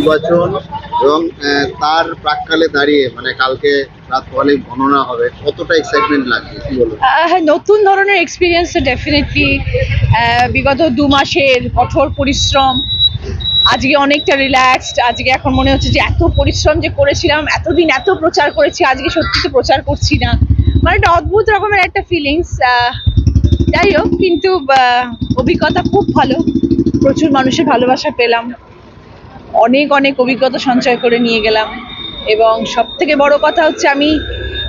নির্বাচন এবং তার প্রাককালে দাঁড়িয়ে মানে কালকে রাত গণনা হবে কতটা এক্সাইটমেন্ট আহ, হ্যাঁ, নতুন ধরনের এক্সপিরিয়েন্স ডেফিনেটলি বিগত দু মাসের কঠোর পরিশ্রম আজকে অনেকটা রিল্যাক্সড আজকে এখন মনে হচ্ছে যে এত পরিশ্রম যে করেছিলাম এতদিন এত প্রচার করেছি আজকে সত্যি তো প্রচার করছি না। মানে একটা অদ্ভুত রকমের একটা ফিলিংস যাই হোক কিন্তু অভিজ্ঞতা খুব ভালো। প্রচুর মানুষের ভালোবাসা পেলাম। অনেক অনেক অভিজ্ঞতা সঞ্চয় করে নিয়ে গেলাম। এবং সব থেকে বড় কথা হচ্ছে আমি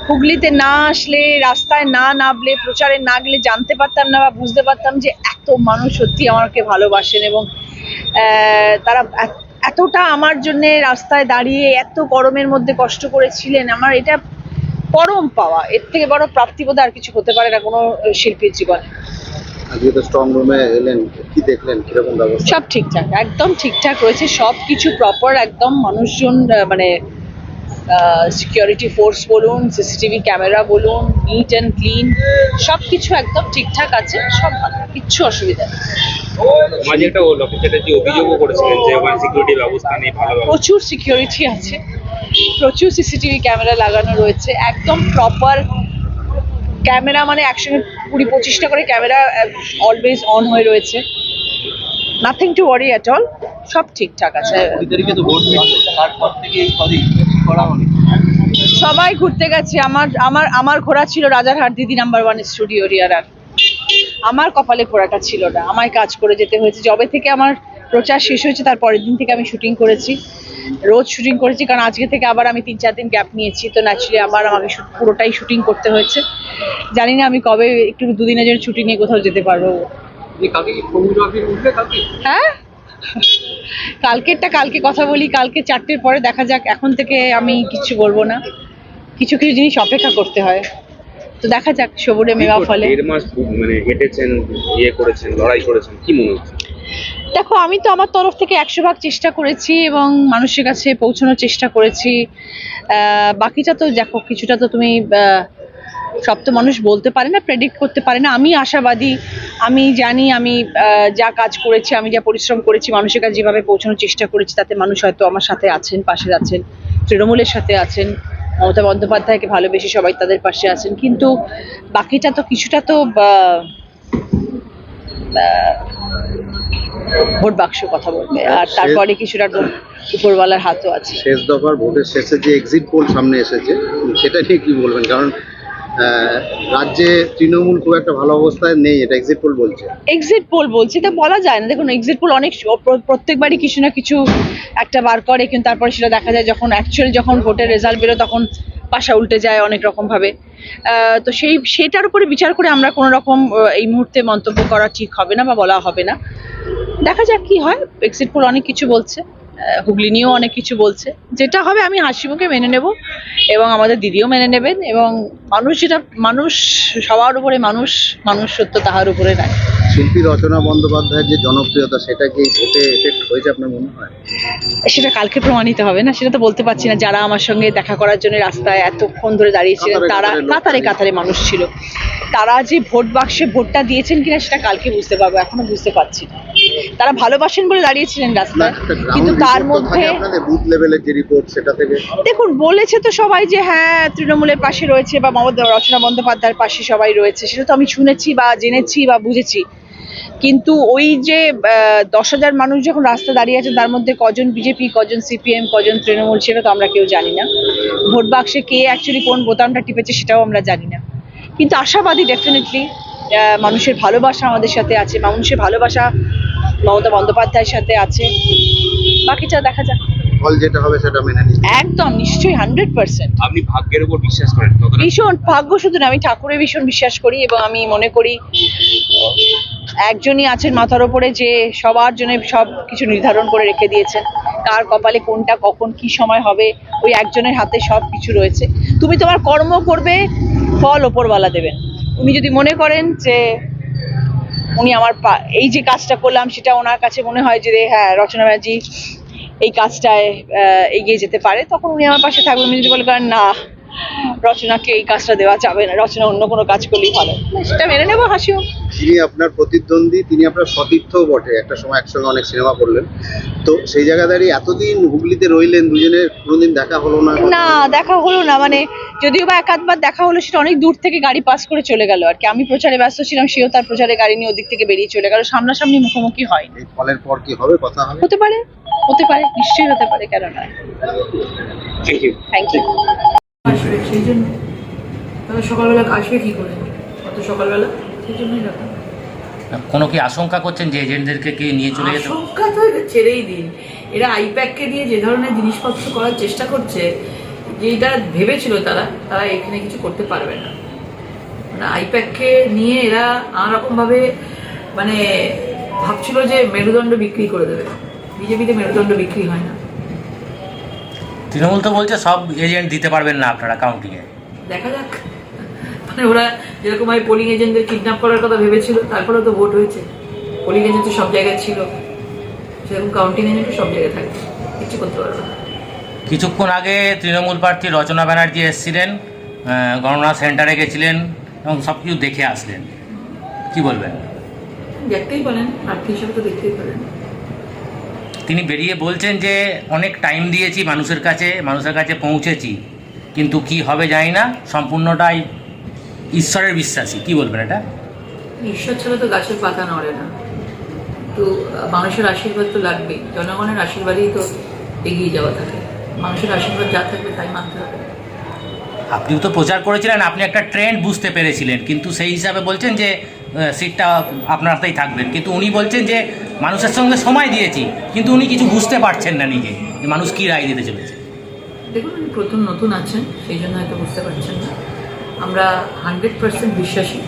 হুগলিতে না আসলে রাস্তায় না নামলে, প্রচারে না গেলে জানতে পারতাম না বা বুঝতে পারতাম যে এত মানুষ সত্যি আমাকে ভালোবাসেন এবং তারা এতটা আমার জন্য রাস্তায় দাঁড়িয়ে এত গরমের মধ্যে কষ্ট করেছিলেন। আমার এটা পরম পাওয়া। এর থেকে বড় প্রাপ্তিবোধ আর কিছু হতে পারে না কোনো শিল্পীর জীবনে। আজকে তো স্ট্রং রুমে এলেন কি দেখলেন কীরকম ব্যবস্থা? সব ঠিকঠাক একদম ঠিকঠাক রয়েছে সব কিছু প্রপার একদম মানুষজন মানে সিকিউরিটি ফোর্স বলুন সিসিটিভি ক্যামেরা বলুন নিট অ্যান্ড ক্লিন সব কিছু একদম ঠিকঠাক আছে সব ভালো কিচ্ছু অসুবিধা নেই। মাঝে একটা ও চ্যাটার্জি অভিযোগও করেছিলেন যে ওখানে সিকিউরিটি ব্যবস্থা নেই ভালো প্রচুর সিকিউরিটি আছে প্রচুর সিসিটিভি ক্যামেরা লাগানো রয়েছে একদম প্রপার ক্যামেরা মানে একসঙ্গে কুড়ি পঁচিশটা করে ক্যামেরা অলওয়েজ অন হয়ে রয়েছে। Nothing to worry at all সব ঠিকঠাক আছে। হয়নি সবাই ঘুরতে গেছে আমার আমার আমার ঘোরা ছিল রাজারহাট দিদি নাম্বার ওয়ান স্টুডিও রিয়ারার আমার কপালে ঘোরাটা ছিল না আমায় কাজ করে যেতে হয়েছে। যবে থেকে আমার প্রচার শেষ হয়েছে তার পরের দিন থেকে আমি শুটিং করেছি। রোজ শুটিং করেছি কারণ আজকে থেকে আবার আমি তিন চার দিন গ্যাপ নিয়েছি তো ন্যাচুরালি আবার আমাকে পুরোটাই শুটিং করতে হয়েছে। জানি না আমি কবে একটু দুদিনের জন্য ছুটি নিয়ে কোথাও যেতে পারব। হ্যাঁ? কালকেরটা কালকে কথা বলি কালকে চারটের পরে দেখা যাক এখন থেকে আমি কিছু বলব না। কিছু কিছু জিনিস অপেক্ষা করতে হয়। তো দেখা যাক সবুরে মেওয়া ফলে। দেড় মাস মানে হেঁটেছেন ইয়ে করেছেন লড়াই করেছেন কি মনে হচ্ছে? দেখো, আমি তো আমার তরফ থেকে একশো ভাগ চেষ্টা করেছি এবং মানুষের কাছে পৌঁছানোর চেষ্টা করেছি। বাকিটা তো দেখো, কিছুটা তো তুমি সব তো মানুষ বলতে পারে না প্রেডিক্ট করতে পারে না। আমি আশাবাদী, আমি জানি, আমি যা কাজ করেছি, আমি যা পরিশ্রম করেছি, মানুষের কাছে যেভাবে পৌঁছানোর চেষ্টা করেছি, তাতে মানুষ হয়তো আমার সাথে আছেন, পাশে আছেন, তৃণমূলের সাথে আছেন, মমতা বন্দ্যোপাধ্যায়কে ভালোবেসে সবাই তাদের পাশে আছেন। কিন্তু বাকিটা তো কিছুটা তো ভোট বাক্স কথা বলবে। আর তারপরে কিছুটা উপরওয়ালার হাতও আছে। শেষ দফার ভোটের শেষে যে এক্সিট পোল সামনে এসেছে সেটা নিয়ে কি বলবেন? কারণ রাজ্যে তৃণমূল খুব একটা ভালো অবস্থায় নেই এটা এক্সিট পোল বলছে। এক্সিট পোল বলছি তা বলা যায় না। দেখুন এক্সিট পোল অনেক প্রত্যেকবারই কিছু না কিছু একটা বার করে কিন্তু তারপরে সেটা দেখা যায় যখন অ্যাকচুয়ালি যখন ভোটের রেজাল্ট বেরো তখন পাশা উল্টে যায় অনেক রকম ভাবে তো সেই, সেটার উপরে বিচার করে আমরা কোনো রকম এই মুহূর্তে মন্তব্য করা ঠিক হবে না বা বলা হবে না। দেখা যাক কি হয়। এক্সিট পোল অনেক কিছু বলছে। হুগলি নিয়েও অনেক কিছু বলছে। যেটা হবে আমি হাসি মুখে মেনে নেব এবং আমাদের দিদিও মেনে নেবেন এবং মানুষ যেটা, মানুষ সবার উপরে মানুষ মানুষ সত্য তাহার উপরে নাই। শিল্পী রচনা বন্দ্যোপাধ্যায়ের যে জনপ্রিয়তা সেটা কি ভোটে এফেক্ট হয়েছে আপনার মনে হয়? সেটা কালকে প্রমাণিত হবে না সেটা তো বলতে পারছি না। যারা আমার সঙ্গে দেখা করার জন্য রাস্তায় এতক্ষণ ধরে দাঁড়িয়েছিলেন তারা কাতারে। কাতারে মানুষ ছিল। তারা যে ভোট বাক্সে ভোটটা দিয়েছেন কিনা সেটা কালকে বুঝতে পারব এখনও বুঝতে পারছি না। তারা ভালোবাসেন বলে দাঁড়িয়েছিলেন রাস্তায়। কিন্তু তার মধ্যে বুথ লেভেলের যে রিপোর্ট সেটা থেকে? দেখুন বলেছে তো সবাই যে হ্যাঁ তৃণমূলের পাশে রয়েছে বা মমতা রচনা বন্দ্যোপাধ্যায়ের পাশে সবাই রয়েছে সেটা তো আমি শুনেছি বা জেনেছি বা বুঝেছি। কিন্তু ওই যে দশ হাজার মানুষ যখন রাস্তা দাঁড়িয়ে আছে তার মধ্যে কজন বিজেপি কজন সিপিএম কজন তৃণমূল সেটা তো আমরা কেউ জানি না। ভোট বাক্সে কে অ্যাকচুয়ালি কোন বোতামটা টিপেছে সেটাও আমরা জানি না। কিন্তু আশাবাদী ডেফিনেটলি মানুষের ভালোবাসা আমাদের সাথে আছে মানুষের ভালোবাসা মমতা বন্দ্যোপাধ্যায়ের সাথে আছে। বাকিটা দেখা যাক। ফল যেটা হবে সেটা মেনে নিই একদম নিশ্চয়ই হান্ড্রেড পার্সেন্ট আপনি ভাগ্যের উপর বিশ্বাস করেন ভীষণ ভাগ্য শুধু না আমি ঠাকুরে ভীষণ বিশ্বাস করি এবং আমি মনে করি একজনই আছেন মাথার ওপরে যে সবার জন্য সব কিছু নির্ধারণ করে রেখে দিয়েছেন। কার কপালে কোনটা কখন কি সময় হবে ওই একজনের হাতে সব কিছু রয়েছে। তুমি তোমার কর্ম করবে ফল ওপরওয়ালা দেবেন। উনি যদি মনে করেন যে উনি আমার এই যে কাজটা করলাম, সেটা ওনার কাছে মনে হয় যে হ্যাঁ রচনা ম্যাজি এই কাজটায় এগিয়ে যেতে পারে। তখন উনি আমার পাশে থাকবেন। যদি বলে কারণ না রচনাকে এই কাজটা দেওয়া যাবে না রচনা অন্য কোনো কাজ করলেই ভালো। সেটা মেনে নেব হাসিও। যিনি আপনার প্রতিদ্বন্দ্বী তিনি আপনার সতীর্থও বটে। একটা সময় একসঙ্গে অনেক সিনেমা করলেন। তো সেই জায়গা দাঁড়িয়ে এতদিন হুগলিতে রইলেন দুজনের কোনোদিন দেখা হলো না? না দেখা হলো না। মানে যদিও বা একাধবার দেখা হলো সেটা অনেক দূর থেকে গাড়ি পাস করে চলে গেল আর কি। আমি প্রচারে ব্যস্ত ছিলাম সেও তার প্রচারে গাড়ি নিয়ে ওদিক থেকে বেরিয়ে চলে গেল। সামনাসামনি মুখোমুখি হয়নি। এই ফলের পর কি হবে? কথা হবে? হতে পারে হতে পারে নিশ্চয়ই হতে পারে কেন নয় থ্যাংক ইউ থ্যাংক ইউ আসবে সেই জন্য। তাহলে সকালবেলা আসবে কি করে? অত সকালবেলা? সেই জন্যই ডাকা কোনো কি আশঙ্কা করছেন যে এজেন্টদেরকে কি নিয়ে চলে যেতে আশঙ্কা তো ছেড়েই দিন। এরা আইপ্যাককে দিয়ে যে ধরনের জিনিসপত্র করার চেষ্টা করছে যেটা ভেবেছিল তারা তারা এখানে কিছু করতে পারবে না। মানে আইপ্যাককে নিয়ে এরা নানারকম ভাবে মানে ভাবছিল যে মেরুদণ্ড বিক্রি করে দেবে। বিজেপিতে মেরুদণ্ড বিক্রি হয় না। তৃণমূল তো বলছে সব এজেন্ট দিতে পারবেন না আপনারা কাউন্টিংয়ে দেখা যাক। মানে ওরা যেরকম ভাবে পোলিং এজেন্টদের কিডন্যাপ করার কথা ভেবেছিল তারপরে তো ভোট হয়েছে। পোলিং এজেন্ট তো সব জায়গায় ছিল। সেরকম কাউন্টিং এজেন্ট সব জায়গায় থাকে। কিছু করতে পারবে না। কিছুক্ষণ আগে তৃণমূল প্রার্থী রচনা ব্যানার্জি এসেছিলেন গণনা সেন্টারে গেছিলেন এবং সব কিছু দেখে আসলেন। কি বলবেন? দেখতেই পারেন প্রার্থী হিসাবে তো দেখতেই পারেন। তিনি বেরিয়ে বলছেন যে অনেক টাইম দিয়েছি মানুষের কাছে মানুষের কাছে পৌঁছেছি। কিন্তু কি হবে জানি না সম্পূর্ণটাই ঈশ্বরের বিশ্বাসী। কি বলবেন এটা? ঈশ্বর ছাড়া তো গাছের পাতা নড়ে না। তো মানুষের আশীর্বাদ তো লাগবেই। জনগণের আশীর্বাদেই তো এগিয়ে যাওয়া থাকে। মানুষের আশীর্বাদ যা থাকবে তাই মানতে হবে। আপনিও তো প্রচার করেছিলেন আপনি একটা ট্রেন্ড বুঝতে পেরেছিলেন। কিন্তু সেই হিসাবে বলছেন যে সিটটা আপনার হাতেই থাকবেন কিন্তু উনি বলছেন যে মানুষের সঙ্গে সময় দিয়েছি কিন্তু উনি কিছু বুঝতে পারছেন না নিজে যে মানুষ কী রায় দিতে চলেছে। দেখুন উনি প্রথম নতুন আছেন সেই জন্য হয়তো বুঝতে পারছেন না। আমরা হান্ড্রেড পার্সেন্ট বিশ্বাসী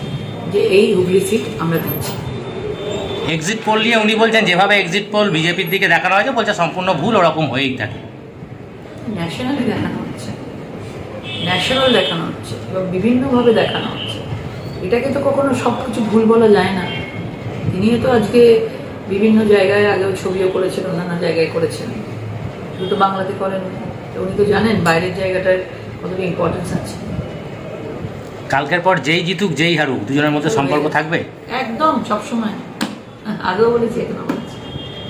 যে এই হুগলি সিট আমরা দিচ্ছি। এক্সিট পোল নিয়ে উনি বলছেন যেভাবে এক্সিট পোল বিজেপির দিকে দেখানো হয়েছে বলছে সম্পূর্ণ ভুল ওরকম হয়েই থাকে। ন্যাশনালি দেখানো হচ্ছে। ন্যাশনাল দেখানো হচ্ছে এবং বিভিন্নভাবে দেখানো হচ্ছে। এটাকে তো কখনো সব কিছু ভুল বলা যায় না। তিনিও তো আজকে বিভিন্ন জায়গায় আগেও ছবিও করেছেন অন্যান্য জায়গায় করেছেন। শুধু তো বাংলাতে করেন। উনি তো জানেন বাইরের জায়গাটার কতটা ইম্পর্টেন্স আছে। কালকের পর যেই জিতুক যেই হারুক দুজনের মধ্যে সম্পর্ক থাকবে? একদম সবসময়। আগেও বলেছি এখন